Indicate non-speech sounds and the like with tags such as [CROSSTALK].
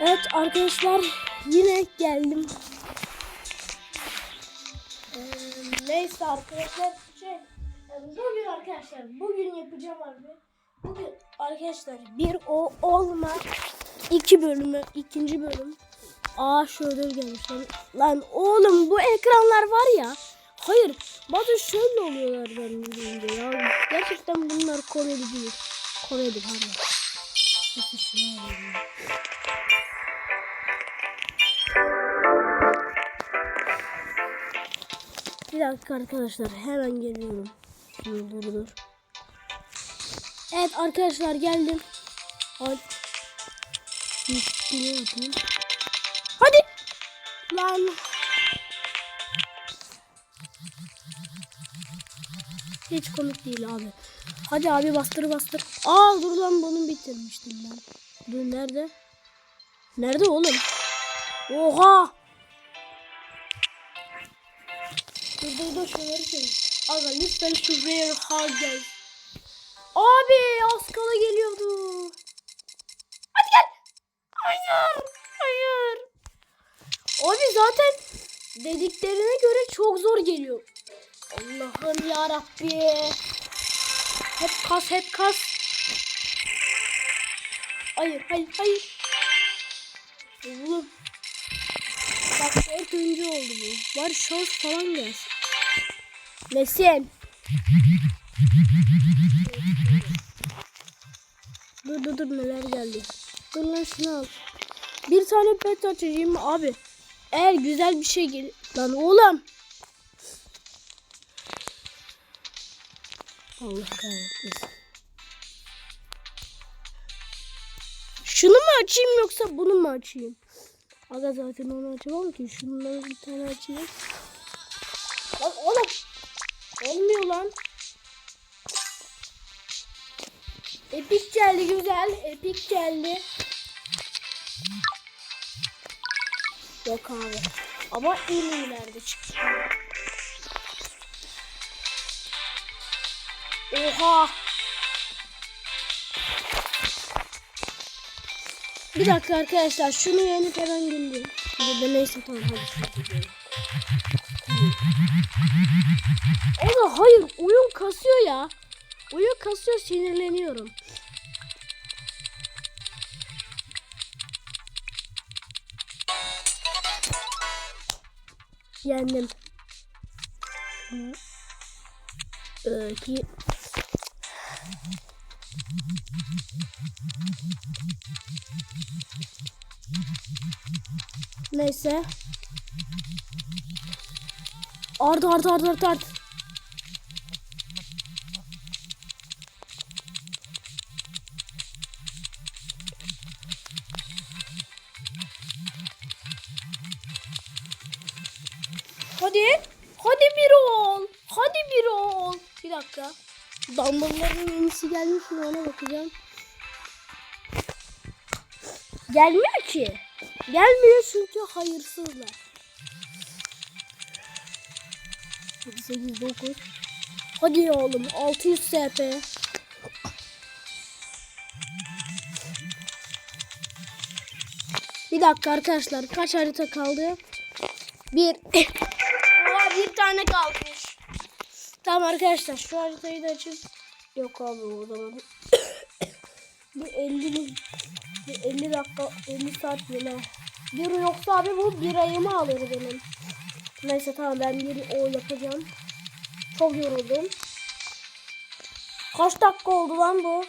Evet arkadaşlar yine geldim. Ee, neyse arkadaşlar şey e, bugün arkadaşlar bugün yapacağım abi. Bugün arkadaşlar bir o olma iki bölümü ikinci bölüm. Aa şöyle gelmiş lan. Oğlum bu ekranlar var ya. Hayır bazen şöyle oluyorlar ben bildiğimde ya. Gerçekten bunlar komedi değil. Komedi pardon. Şunu alayım. Bir dakika arkadaşlar hemen geliyorum. Dur dur dur. Evet arkadaşlar geldim. Hadi. Hadi. Lan. Hiç komik değil abi. Hadi abi bastır bastır. Aa dur lan bunu bitirmiştim ben. Dur nerede? Nerede oğlum? Oha! Dur dur şunları çevir. Aga lütfen şu rare hard gel. Abi az kala geliyordu. Hadi gel. Hayır. Hayır. Abi zaten dediklerine göre çok zor geliyor. Allah'ım ya Rabbi. Hep kas hep kas. Hayır hayır hayır. Oğlum. Bak dört oyuncu oldu bu. Var şans falan gelsin. Nesin? Dur dur dur neler geldi. Dur lan şunu al. Bir tane pet açacağım abi. Eğer güzel bir şey gelir. Lan oğlum. Allah kahretmesin. Şunu mu açayım yoksa bunu mu açayım? Aga zaten onu açamam ki. Şunları bir tane açayım. Lan oğlum. Olmuyor lan. Epik geldi güzel. Epik geldi. Yok abi. Ama en iyilerde çıktı. Oha. Bir dakika arkadaşlar şunu yenip hemen. Bir de neyse tamam hadi. Ama hayır oyun kasıyor ya. Oyun kasıyor sinirleniyorum. Yendim. Ee, ki... Neyse. Art art art art art. Hadi. Hadi bir ol. Hadi bir ol. Bir dakika. Dumbbell'ların yenisi gelmiş mi ona bakacağım. Gelmiyor ki. Gelmiyor çünkü hayırsızlar. 8 9 Hadi ya oğlum 600 SP. Bir dakika arkadaşlar kaç harita kaldı? Bir. [LAUGHS] Oha bir tane kalmış. Tamam arkadaşlar şu haritayı da açın. Yok abi o zaman. [COUGHS] bir 50 bir 50 dakika 50 saat bile. Bir yoksa abi bu bir ayımı alır benim. Neyse tamam ben bir o yapacağım. Çok yoruldum. Kaç dakika oldu lan bu?